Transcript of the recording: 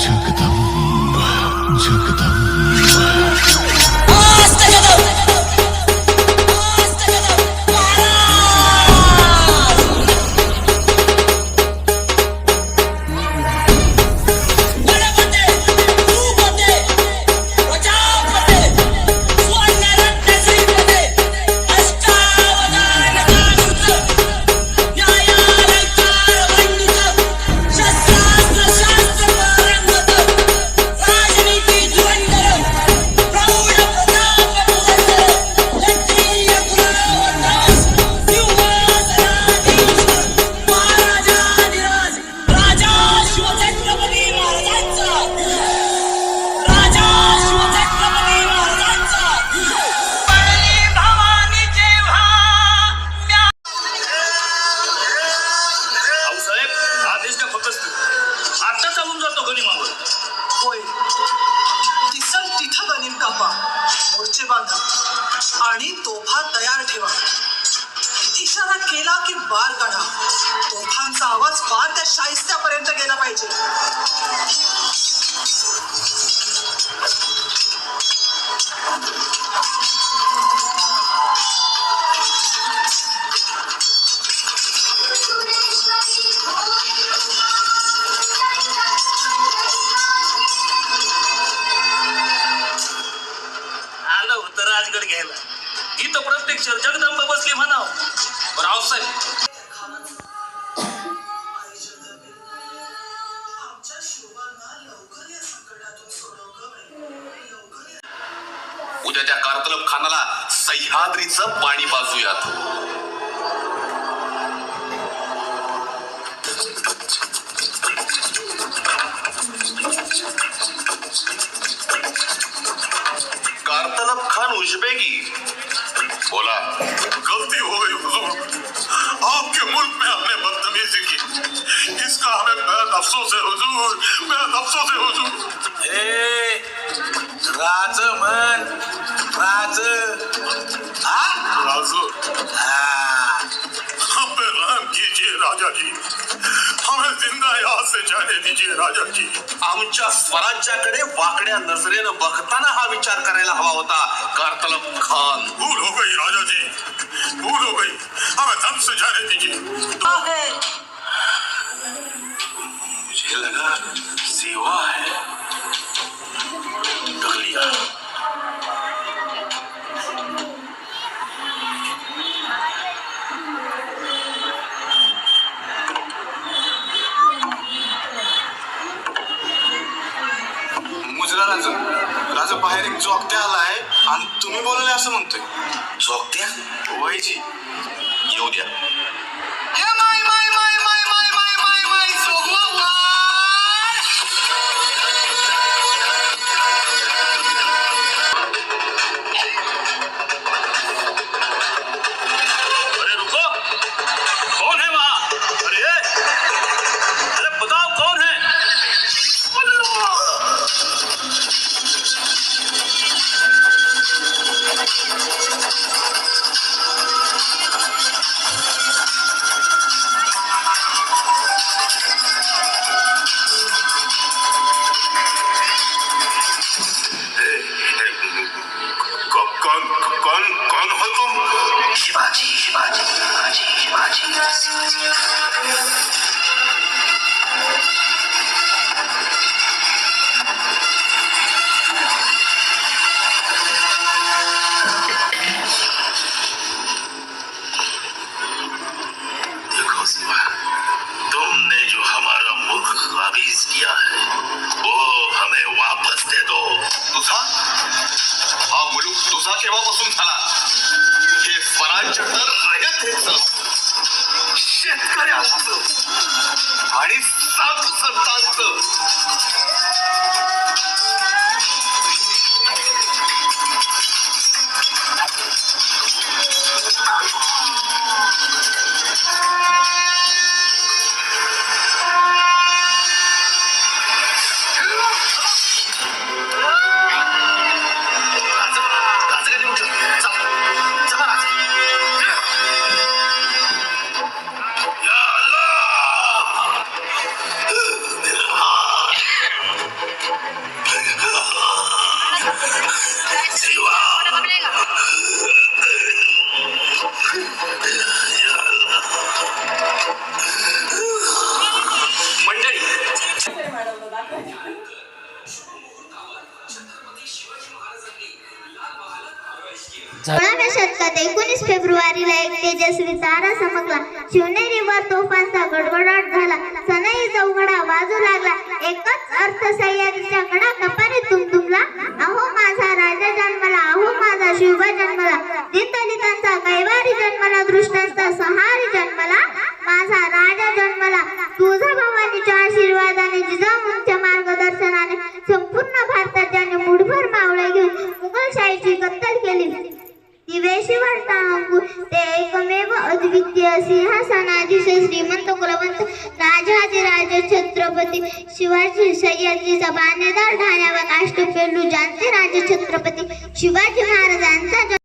जगदंब जगदंब पाहिजे. आलं होतं राजगड घ्यायला. इथं प्रत्यक्ष जगदंबा बसली म्हणाव. राव रावसाहेब. उद्या त्या कारतलब खानाला सह्याद्रीचं पाणी पाजूयात. कारतलब खान उजबेगी. बोला. गलती हो गई हुजूर। आपके मुल्क में हमने बदतमीजी की। इसका हमें बेहद अफसोस है हुजूर। बेहद अफसोस है हुजूर। राज म्हण राज. राजू हम पे रहम कीजिए राजा जी। हमें जिंदा यहाँ से जाने दीजिए राजा जी। आमच्या स्वराज्याकडे वाकड्या नजरेनं बघताना हा विचार करायला हवा होता कारतलब खान. मुजरा राज राजा बाहेर एक जोगत्या आलाय आणि तुम्ही बोलले असं म्हणतोय. जोगत्या वयजी येऊ द्या. रयतेचं शेतकऱ्याचं. आणि साधू संतांचं. सोळाव्या शतकात एकोणीस फेब्रुवारीला एक तेजस्वी तारा चमकला. शिवनेरीवर तोफांचा गडगडाट झाला. सनई चौघडा वाजू लागला. एकच अर्थ सह्याद्रीच्या कडा कपारी तुमतुमला. अहो माझा राजा जन्मला. अहो माझा शिवबा जन्मला. दितलितांचा कैवारी जन्मला. दृष्टांचा सहारी जन्मला. माझा राजा जन्मला. तुझा भवानीच्या आशीर्वादाने जिजाऊंच्या मार्गदर्शनाने संपूर्ण भारतात ज्याने मुठभर मावळे घेऊन मुघलशाहीची कत्तल केली. ती ते एकमेव अद्वितीय सिंहासनाधीश श्रीमंत कुलवंत राजाधिराज छत्रपती शिवाजी सह्याद्रीचा बाणेदार ठाण्यावर काष्टपेलू जानते राजे छत्रपती शिवाजी महाराजांचा